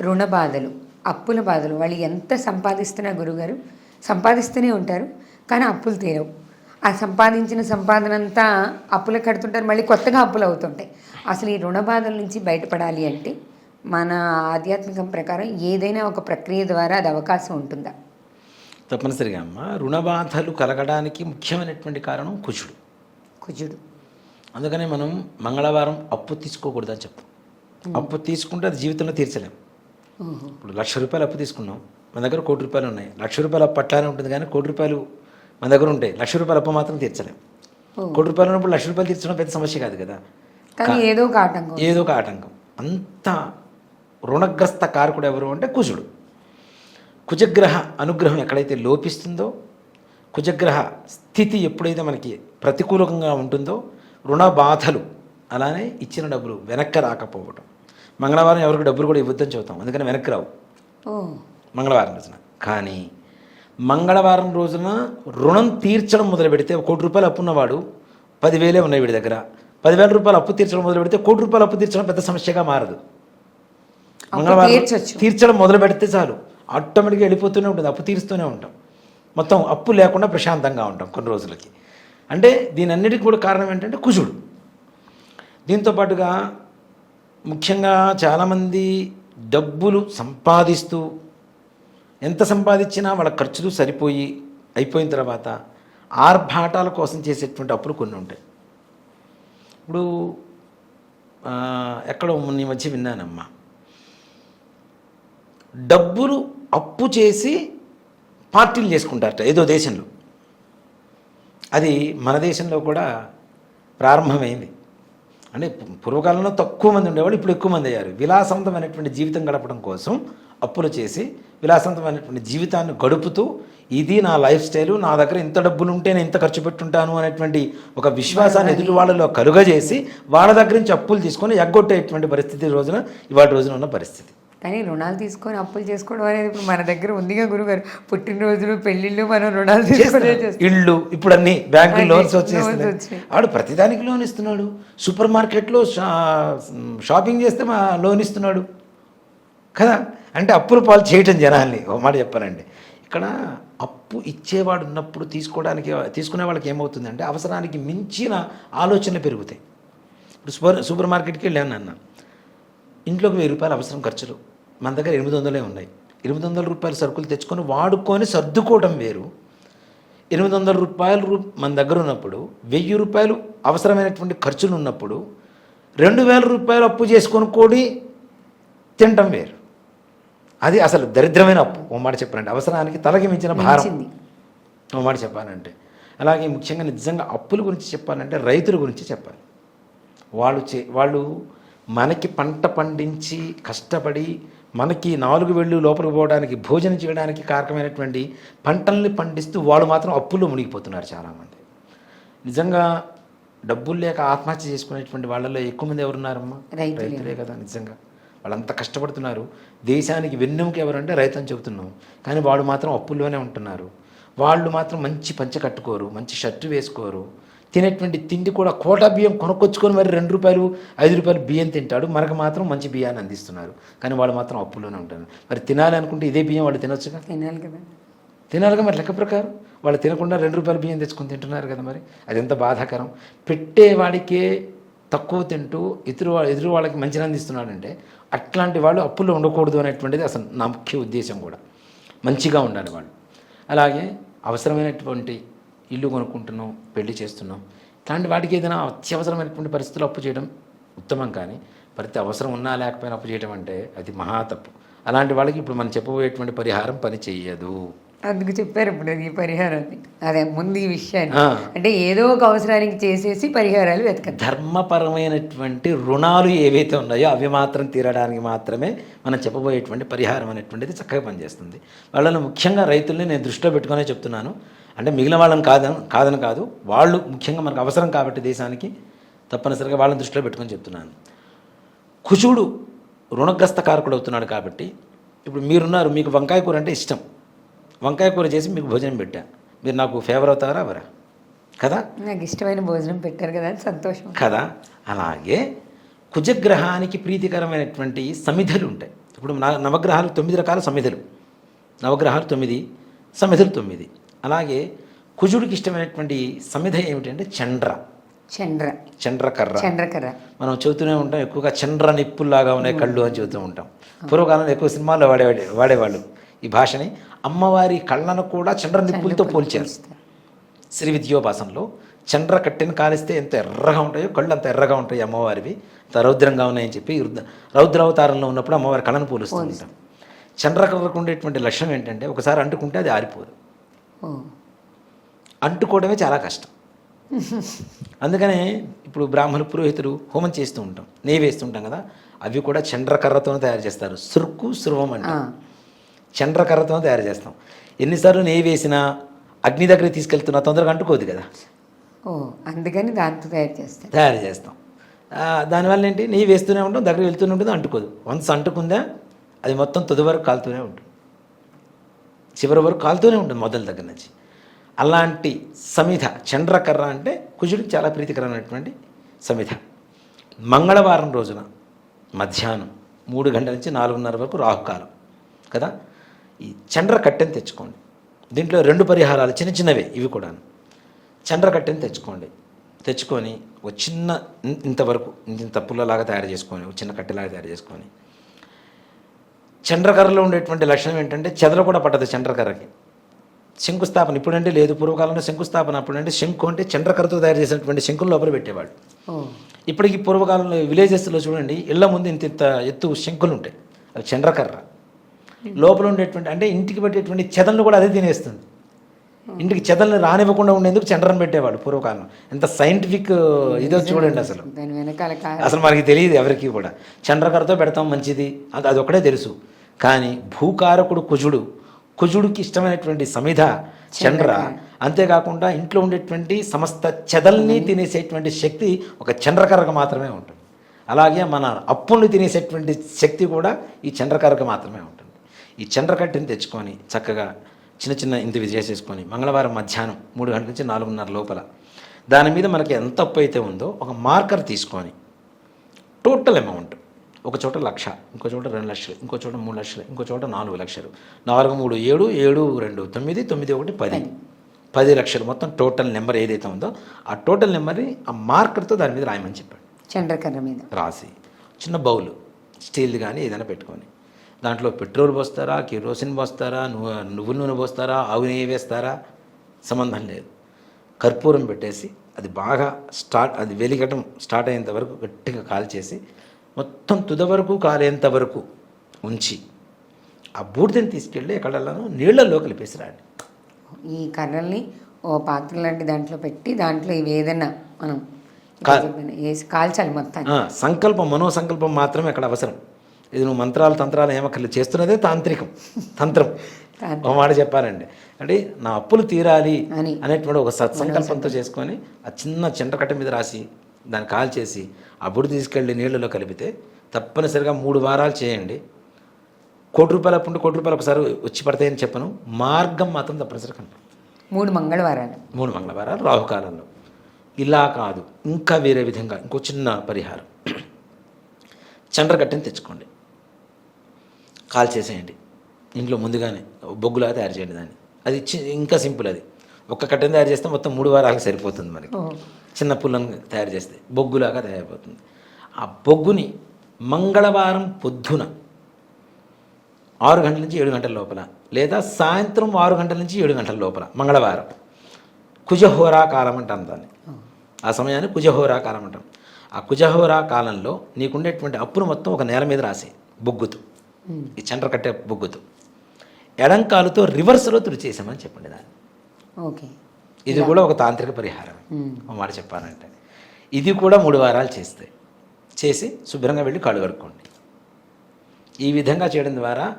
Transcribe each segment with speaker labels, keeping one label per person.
Speaker 1: రుణ బాధలు అప్పుల బాధలు. వాళ్ళు ఎంత సంపాదిస్తున్నా గురుగారు సంపాదిస్తూనే ఉంటారు కానీ అప్పులు తీరవు. ఆ సంపాదించిన సంపాదన అంతా అప్పులు కడుతుంటారు మళ్ళీ కొత్తగా అప్పులు అవుతుంటాయి. అసలు ఈ రుణ బాధల నుంచి బయటపడాలి అంటే మన ఆధ్యాత్మికం ప్రకారం ఏదైనా ఒక ప్రక్రియ ద్వారా అది అవకాశం ఉంటుందా?
Speaker 2: తప్పనిసరిగా అమ్మ. రుణబాధలు కలగడానికి ముఖ్యమైనటువంటి కారణం కుజుడు.
Speaker 1: కుజుడు.
Speaker 2: అందుకనే మనం మంగళవారం అప్పు తీసుకోకూడదని చెప్తాం అప్పు తీసుకుంటే అది జీవితంలో తీర్చలేం.
Speaker 1: ఓహో.
Speaker 2: ఇప్పుడు లక్ష రూపాయలు అప్పు తీసుకున్నాం. మన దగ్గర కోటి రూపాయలు ఉన్నాయి. లక్ష రూపాయలు అప్పు అట్లానే ఉంటుంది కానీ కోటి రూపాయలు మన దగ్గర ఉంటాయి లక్ష రూపాయలు అప్పు మాత్రం తీర్చలేం. కోటి రూపాయలు ఉన్నప్పుడు లక్ష రూపాయలు తీర్చడం పెద్ద సమస్య కాదు కదా.
Speaker 1: కానీ ఏదో ఒక ఆటంకం.
Speaker 2: ఏదో ఒక ఆటంకం. అంత రుణగ్రస్త కారకుడు ఎవరు అంటే కుజుడు. కుజగ్రహ అనుగ్రహం ఎక్కడైతే లోపిస్తుందో కుజగ్రహ స్థితి ఎప్పుడైతే మనకి ప్రతికూలంగా ఉంటుందో రుణ బాధలు అలానే ఇచ్చిన డబ్బులు వెనక్కి రాకపోవడం మంగళవారం ఎవరికి డబ్బులు కూడా ఇవ్వద్దని చెబుతాం. అందుకని వెనక్కి రావు. మంగళవారం రోజున. కానీ మంగళవారం రోజున రుణం తీర్చడం మొదలు పెడితే కోటి రూపాయలు అప్పు ఉన్నవాడు పదివేలే ఉన్నాయి వీడి దగ్గర. పదివేల రూపాయలు అప్పు తీర్చడం మొదలు పెడితే కోటి రూపాయలు అప్పు తీర్చడం పెద్ద సమస్యగా మారదు. మంగళవారం. తీర్చడం మొదలు పెడితే చాలు. ఆటోమేటిక్గా వెళ్ళిపోతూనే ఉంటుంది అప్పు తీరుస్తూనే ఉంటాం. మొత్తం అప్పు లేకుండా ప్రశాంతంగా ఉంటాం కొన్ని రోజులకి. అంటే దీని అన్నిటికీ కూడా కారణం ఏంటంటే కుజుడు. దీంతో పాటుగా ముఖ్యంగా చాలామంది డబ్బులు సంపాదిస్తూ ఎంత సంపాదించినా వాళ్ళ ఖర్చులు సరిపోయి అయిపోయిన తర్వాత ఆర్భాటాల కోసం చేసేటువంటి అప్పులు కొన్ని ఉంటాయి. ఇప్పుడు ఎక్కడో మొన్న మధ్య విన్నానమ్మా. డబ్బులు అప్పు చేసి పార్టీలు చేసుకుంటారట ఏదో దేశంలో. అది మన దేశంలో కూడా ప్రారంభమైంది. అంటే పూర్వకాలంలో తక్కువ మంది ఉండేవాళ్ళు ఇప్పుడు ఎక్కువ మంది అయ్యారు. విలాసవంతమైనటువంటి జీవితం గడపడం కోసం అప్పులు చేసి విలాసవంతమైనటువంటి జీవితాన్ని గడుపుతూ ఇది నా లైఫ్ స్టైలు నా దగ్గర ఇంత డబ్బులు ఉంటే నేను ఇంత ఖర్చు పెట్టుంటాను అనేటువంటి ఒక విశ్వాసాన్ని ఎదుటి వాళ్ళలో కలుగజేసి వాళ్ళ దగ్గర నుంచి అప్పులు తీసుకొని ఎగ్గొట్టేటువంటి పరిస్థితి రోజున ఇవాళ రోజున ఉన్న పరిస్థితి.
Speaker 1: కానీ రుణాలు తీసుకొని అప్పులు చేసుకోవడం అనేది ఇప్పుడు మన దగ్గర ఉందిగా గురుగారు. పుట్టినరోజులు పెళ్ళిళ్ళు మనం రుణాలు తీసుకునే
Speaker 2: ఇళ్ళు ఇప్పుడు అన్ని
Speaker 1: అన్ని
Speaker 2: లోన్స్ వచ్చేస్తున్నాయి.
Speaker 1: వచ్చాయి.
Speaker 2: ఆడు ప్రతిదానికి లోన్ ఇస్తున్నాడు. సూపర్ మార్కెట్లో షా- షాపింగ్ చేస్తే మా లోన్ ఇస్తున్నాడు. కదా? అంటే అప్పుల పాలు చేయటం జనాల్ని. ఒక మాట చెప్పానండి ఇక్కడ అప్పు ఇచ్చేవాడు ఉన్నప్పుడు తీసుకోవడానికి తీసుకునే వాళ్ళకి ఏమవుతుందంటే అవసరానికి మించిన ఆలోచనలు పెరుగుతాయి. ఇప్పుడు సూపర్ సూపర్ మార్కెట్కి వెళ్ళాను అన్న ఇంట్లోకి వెయ్యి రూపాయలు అవసరం ఖర్చులు. మన దగ్గర ఎనిమిది వందలే ఉన్నాయి. ఎనిమిది వందల రూపాయల సరుకులు తెచ్చుకొని వాడుకొని సర్దుకోవడం వేరు. ఎనిమిది వందల రూపాయలు రూ- మన దగ్గర ఉన్నప్పుడు వెయ్యి రూపాయలు అవసరమైనటువంటి ఖర్చులు ఉన్నప్పుడు రెండు వేల రూపాయలు అప్పు చేసుకొని కూడి తినటం వేరు. అది అసలు దరిద్రమైన అప్పు. ఓ మాట చెప్పాలంటే అవసరానికి తలకి మించిన భారం. ఓ మాట చెప్పాలంటే అలాగే ముఖ్యంగా నిజంగా అప్పుల గురించి చెప్పాలంటే రైతుల గురించి చెప్పాలి. వాళ్ళు చే వాళ్ళు మనకి పంట పండించి కష్టపడి మనకి నాలుగు వెళ్ళు లోపలికి పోవడానికి భోజనం చేయడానికి కారకమైనటువంటి పంటల్ని పండిస్తూ వాళ్ళు మాత్రం అప్పుల్లో మునిగిపోతున్నారు చాలామంది. నిజంగా డబ్బులు లేక ఆత్మహత్య చేసుకునేటువంటి వాళ్ళలో ఎక్కువ మంది ఎవరున్నారమ్మా?
Speaker 1: రైతులే.
Speaker 2: రైతులే కదా నిజంగా. వాళ్ళంతా కష్టపడుతున్నారు. దేశానికి వెన్నెముక ఎవరంటే రైతు అని చెబుతున్నాం. కానీ వాళ్ళు మాత్రం అప్పుల్లోనే ఉంటున్నారు. వాళ్ళు మాత్రం మంచి పంచ కట్టుకోరు మంచి షర్టు వేసుకోరు. తినేటువంటి తిండి కూడా కోటా బియ్యం కొనుక్కొచ్చుకొని మరి రెండు రూపాయలు ఐదు రూపాయలు బియ్యం తింటాడు. మనకు మాత్రం మంచి బియ్యాన్ని అందిస్తున్నారు. కానీ వాళ్ళు మాత్రం అప్పుల్లోనే ఉంటారు. మరి తినాలి అనుకుంటే ఇదే బియ్యం వాళ్ళు తినొచ్చుగా
Speaker 1: తినాలి కదా.
Speaker 2: తినాలిగా మరి లెక్క ప్రకారం? వాళ్ళు తినకుండా రెండు రూపాయల బియ్యం తెచ్చుకొని తింటున్నారు కదా మరి? అది ఎంత బాధాకరం పెట్టేవాడికే తక్కువ తింటూ ఇతరు ఎదురు వాళ్ళకి మంచిని అందిస్తున్నాడంటే అట్లాంటి వాళ్ళు అప్పుల్లో ఉండకూడదు అనేటువంటిది అసలు నా ముఖ్య ఉద్దేశం కూడా. మంచిగా ఉండాలి వాళ్ళు. అలాగే అవసరమైనటువంటి ఇల్లు కొనుక్కుంటున్నాం పెళ్ళి చేస్తున్నాం. ఇట్లాంటి వాటికి ఏదైనా అత్యవసరమైనటువంటి పరిస్థితుల్లో అప్పు చేయడం ఉత్తమం కానీ ప్రతి అవసరం ఉన్నా లేకపోయినా అప్పు చేయడం అంటే అది మహా తప్పు. అలాంటి వాళ్ళకి ఇప్పుడు మనం చెప్పబోయేటువంటి పరిహారం పని చెయ్యదు.
Speaker 1: అందుకు చెప్పారు ఇప్పుడు ఈ పరిహారాన్ని. అదే ముందు ఈ విషయాన్ని. అంటే ఏదో ఒక అవసరానికి చేసేసి పరిహారాలు వెతకండి
Speaker 2: ధర్మపరమైనటువంటి రుణాలు ఏవైతే ఉన్నాయో అవి మాత్రం తీరడానికి మాత్రమే మనం చెప్పబోయేటువంటి పరిహారం అనేటువంటిది చక్కగా పనిచేస్తుంది. వాళ్ళని ముఖ్యంగా రైతుల్ని నేను దృష్టిలో పెట్టుకునే చెప్తున్నాను. అంటే మిగిలిన వాళ్ళని కాదని కాదని కాదు వాళ్ళు ముఖ్యంగా మనకు అవసరం కాబట్టి దేశానికి తప్పనిసరిగా వాళ్ళని దృష్టిలో పెట్టుకొని చెప్తున్నాను. కుశుడు రుణగ్రస్త కారకుడు అవుతున్నాడు కాబట్టి ఇప్పుడు మీరున్నారు మీకు వంకాయ కూర అంటే ఇష్టం. వంకాయ కూర చేసి మీకు భోజనం పెట్టా. మీరు నాకు ఫేవర్ అవుతారా అవరా? కదా?
Speaker 1: నాకు ఇష్టమైన భోజనం పెట్టారు కదా అని సంతోషం.
Speaker 2: కదా? అలాగే కుజగ్రహానికి ప్రీతికరమైనటువంటి సమిధలు ఉంటాయి. ఇప్పుడు న- నవగ్రహాలు తొమ్మిది రకాల సమిధలు. నవగ్రహాలు తొమ్మిది సమిధలు తొమ్మిది. అలాగే కుజుడికి ఇష్టమైనటువంటి సమిధ ఏమిటంటే చండ్ర.
Speaker 1: చండ్ర.
Speaker 2: చండ్రకర్ర.
Speaker 1: చండ్రకర్ర.
Speaker 2: మనం చెబుతూనే ఉంటాం ఎక్కువగా చండ్ర నిప్పుల్లాగా ఉన్నాయి కళ్ళు అని చెబుతూ ఉంటాం. పూర్వకాలంలో ఎక్కువ సినిమాల్లో వాడే వాడేవాళ్ళు ఈ భాషని. అమ్మవారి కళ్ళను కూడా చండ్ర నిప్పులతో పోల్చారు. శ్రీ విద్యోపాసనలో చండ్ర కట్టెను కాలిస్తే ఎంత ఎర్రగా ఉంటాయో కళ్ళు అంత ఎర్రగా ఉంటాయి అమ్మవారివి. అంత రౌద్రంగా ఉన్నాయని చెప్పి రుద్ర- రౌద్రావతారంలో ఉన్నప్పుడు అమ్మవారి కళ్ళను పోలుస్తూ ఉంటాం. చండ్రకర్రకు ఉండేటువంటి లక్ష్యం ఏంటంటే ఒకసారి అంటుకుంటే అది ఆరిపోదు. అంటుకోవడమే చాలా కష్టం. అందుకనే ఇప్పుడు బ్రాహ్మణ పురోహితులు హోమం చేస్తూ ఉంటాం నెయ్యి వేస్తుంటాం కదా అవి కూడా చండ్రకర్రతోనే తయారు చేస్తారు. సురుకు సురవం అంటే. చండ్రకర్రతోనే తయారు చేస్తాం. ఎన్నిసార్లు నెయ్యి వేసినా అగ్ని దగ్గరికి తీసుకెళ్తున్నా తొందరగా అంటుకోదు కదా.
Speaker 1: ఓ అందుకని దాంతో తయారు చేస్తారు.
Speaker 2: తయారు చేస్తాం. దానివల్ల ఏంటి? నెయ్యి వేస్తూనే ఉంటాం దగ్గర వెళ్తూనే ఉంటుంది అంటుకోదు. వన్స్ అంటుకుందా అది మొత్తం తుది వరకు కాలుతూనే ఉంటుంది. చివరి వరకు కాలుతూనే ఉంటుంది మొదల దగ్గర నుంచి. అలాంటి సమిధ చండ్రకర్ర అంటే కుజుడికి చాలా ప్రీతికరమైనటువంటి సమిధ మంగళవారం రోజున మధ్యాహ్నం మూడు గంటల నుంచి నాలుగున్నర వరకు రాహుకాలం కదా? ఈ చండ్ర కట్టెని తెచ్చుకోండి. దీంట్లో రెండు పరిహారాలు చిన్న చిన్నవే ఇవి కూడా చండ్ర కట్టెని తెచ్చుకోండి. తెచ్చుకొని ఒక చిన్న ఇంతవరకు ఇంత పుల్లలాగా తయారు చేసుకొని ఒక చిన్న కట్టెలాగా తయారు చేసుకొని చంద్రకర్రలో ఉండేటువంటి లక్షణం ఏంటంటే చెదలు కూడా పట్టదు చంద్రకర్రకి. శంకుస్థాపన ఇప్పుడంటే లేదు పూర్వకాలంలో శంకుస్థాపన అప్పుడంటే శంకు అంటే చంద్రకర్రతో తయారు చేసినటువంటి శంకులు లోపల పెట్టేవాడు ఇప్పటికి పూర్వకాలంలో విలేజెస్లో చూడండి ఇళ్ళ ముందు ఇంత ఇంత ఎత్తు శంకులు ఉంటాయి అవి చంద్రకర్ర లోపల ఉండేటువంటి అంటే ఇంటికి పెట్టేటువంటి చెదలను కూడా అదే తినేస్తుంది. ఇంటికి చెదల్ని రానివ్వకుండా ఉండేందుకు చంద్రని పెట్టేవాడు పూర్వకాలం ఎంత సైంటిఫిక్ ఇదో చూడండి అసలు. అసలు మనకి తెలియదు ఎవరికి కూడా. చంద్రకరతో పెడతాం మంచిది అది అదొక్కడే తెలుసు. కానీ భూకారకుడు కుజుడు కుజుడికి ఇష్టమైనటువంటి సమిధ చంద్ర. అంతేకాకుండా ఇంట్లో ఉండేటువంటి సమస్త చెదల్ని తినేసేటువంటి శక్తి ఒక చంద్రకరకు మాత్రమే ఉంటుంది. అలాగే మన అప్పుల్ని తినేసేటువంటి శక్తి కూడా ఈ చంద్రకరకు మాత్రమే ఉంటుంది. ఈ చంద్రకట్టెని తెచ్చుకొని చక్కగా చిన్న చిన్న ఇంటివి చేసేసుకొని మంగళవారం మధ్యాహ్నం మూడు గంటల నుంచి నాలుగున్నర లోపల దాని మీద మనకి ఎంత అప్పు అయితే ఉందో ఒక మార్కర్ తీసుకొని టోటల్ అమౌంట్ ఒక చోట లక్ష ఇంకో చోట రెండు లక్షలు ఇంకో చోట మూడు లక్షలు ఇంకో చోట నాలుగు లక్షలు. నాలుగు మూడు ఏడు ఏడు రెండు తొమ్మిది తొమ్మిది ఒకటి పది. పది. లక్షలు మొత్తం టోటల్ నెంబర్ ఏదైతే ఉందో ఆ టోటల్ నెంబర్ని ఆ మార్కర్తో దాని మీద రాయమని చెప్పాడు.
Speaker 1: చండ్రకర్ర మీద.
Speaker 2: రాసి. చిన్న బౌల్ స్టీల్ది కానీ ఏదైనా పెట్టుకొని. దాంట్లో పెట్రోల్ పోస్తారా కిరోసిన్ పోస్తారా నువ్వు నువ్వుల నూనె పోస్తారా ఆవు నెయ్యి వేస్తారా? సంబంధం లేదు. కర్పూరం పెట్టేసి అది బాగా స్టార్ట్ అది వెలిగటం స్టార్ట్ అయ్యేంత వరకు గట్టిగా కాల్చేసి మొత్తం తుద వరకు కాలేంత వరకు ఉంచి ఆ బూడిదని తీసుకెళ్ళి ఎక్కడెల్లానో నీళ్ళల్లో కలిపేసి రాండి
Speaker 1: ఈ కర్రల్ని ఓ పాత్ర లాంటి దాంట్లో పెట్టి దాంట్లో ఇవి ఏదైనా మనం వేసి కాల్చాలి మొత్తాన్ని.
Speaker 2: ఆ, సంకల్పం మనోసంకల్పం మాత్రమే అక్కడ అవసరం. ఇది నువ్వు మంత్రాలు తంత్రాలు ఏమక్కర్లేదు చేస్తున్నదే తాంత్రికం తంత్రం. ఒక మాట చెప్పాలండి. అంటే నా అప్పులు తీరాలి
Speaker 1: అని.
Speaker 2: అనేటువంటి ఒక సత్సంకల్పంతో చేసుకొని ఆ చిన్న చింటకట్ట మీద రాసి దాన్ని కాల్ చేసి ఆ బుడి తీసుకెళ్ళి నీళ్ళలో కలిపితే తప్పనిసరిగా మూడు వారాలు చేయండి. కోటి రూపాయల అప్పుడు కోటి రూపాయలు ఒకసారి వచ్చి పడతాయని చెప్పను. మార్గం మాత్రం తప్పనిసరిగా కనపడుతుంది
Speaker 1: మూడు మంగళవారాలు.
Speaker 2: మూడు మంగళవారాలు రాహుకాలంలో. ఇలా కాదు ఇంకా వేరే విధంగా ఇంకో చిన్న పరిహారం. చండ్రగట్టెని తెచ్చుకోండి. కాల్ చేసేయండి. ఇంట్లో ముందుగానే బొగ్గులాగా తయారు చేయండి దాన్ని. అది ఇంకా సింపుల్ అది. ఒక్క కట్టెని తయారు చేస్తే మొత్తం మూడు వారాలకు సరిపోతుంది మనకి. చిన్న పుల్లను తయారు చేస్తే బొగ్గులాగా తయారైపోతుంది. ఆ బొగ్గుని మంగళవారం పొద్దున ఆరు గంటల నుంచి ఏడు గంటల లోపల లేదా సాయంత్రం ఆరు గంటల నుంచి ఏడు గంటల లోపల మంగళవారం కుజహోరా కాలం అంటాం దాన్ని. ఆ. సమయాన్ని కుజహోరా కాలం అంటాం. ఆ కుజహోరా కాలంలో నీకుండేటువంటి అప్పును మొత్తం ఒక నేల మీద రాసి బొగ్గుతూ. ఈ చండ్ర కట్టే బొగ్గుతూ. ఎడంకాలుతో రివర్స్లో తుడిచేసామని చెప్పండి దాన్ని.
Speaker 1: ఓకే.
Speaker 2: ఇది కూడా ఒక తాంత్రిక పరిహారం. ఒక మాట చెప్పాలంటే ఇది కూడా మూడు వారాలు చేస్తే. చేసి శుభ్రంగా వెళ్ళి కాళ్ళు కడుక్కోండి. ఈ విధంగా చేయడం ద్వారా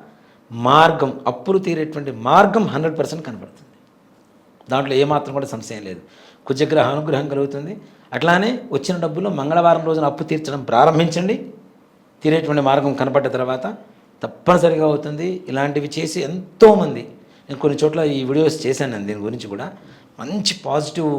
Speaker 2: మార్గం అప్పులు తీరేటువంటి మార్గం హండ్రెడ్ పర్సెంట్ కనపడుతుంది దాంట్లో ఏమాత్రం కూడా సంశయం లేదు. కుజగ్రహ అనుగ్రహం కలుగుతుంది. అట్లానే వచ్చిన డబ్బులు మంగళవారం రోజున అప్పు తీర్చడం ప్రారంభించండి. తీరేటువంటి మార్గం కనపడ్డ తర్వాత తప్పనిసరిగా అవుతుంది. ఇలాంటివి చేసి ఎంతోమంది నేను కొన్ని చోట్ల ఈ వీడియోస్ చేశాను నేను దీని గురించి కూడా. మంచి పాజిటివ్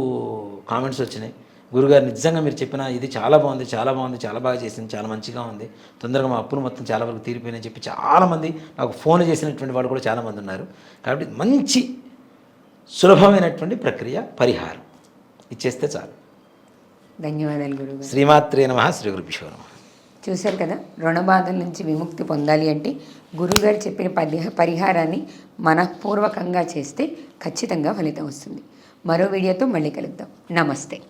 Speaker 2: కామెంట్స్ వచ్చినాయి. గురుగారు నిజంగా మీరు చెప్పిన ఇది చాలా బాగుంది చాలా బాగుంది చాలా బాగా చేసింది చాలా మంచిగా ఉంది. తొందరగా మా అప్పులు మొత్తం చాలా వరకు తీరిపోయినాయని చెప్పి చాలామంది నాకు ఫోన్ చేసినటువంటి వాళ్ళు కూడా చాలామంది ఉన్నారు. కాబట్టి మంచి సులభమైనటువంటి ప్రక్రియ పరిహారం. ఇచ్చేస్తే చాలు.
Speaker 1: ధన్యవాదాలు గురుగారు.
Speaker 2: శ్రీమాత్రే నమ శ్రీ గురుభ్యో నమ.
Speaker 1: చూశారు కదా? రుణ బాధల నుంచి విముక్తి పొందాలి అంటే గురువుగారు చెప్పిన పరిహారాన్ని మనఃపూర్వకంగా చేస్తే ఖచ్చితంగా ఫలితం వస్తుంది. మరో వీడియోతో మళ్ళీ కలుద్దాం. నమస్తే.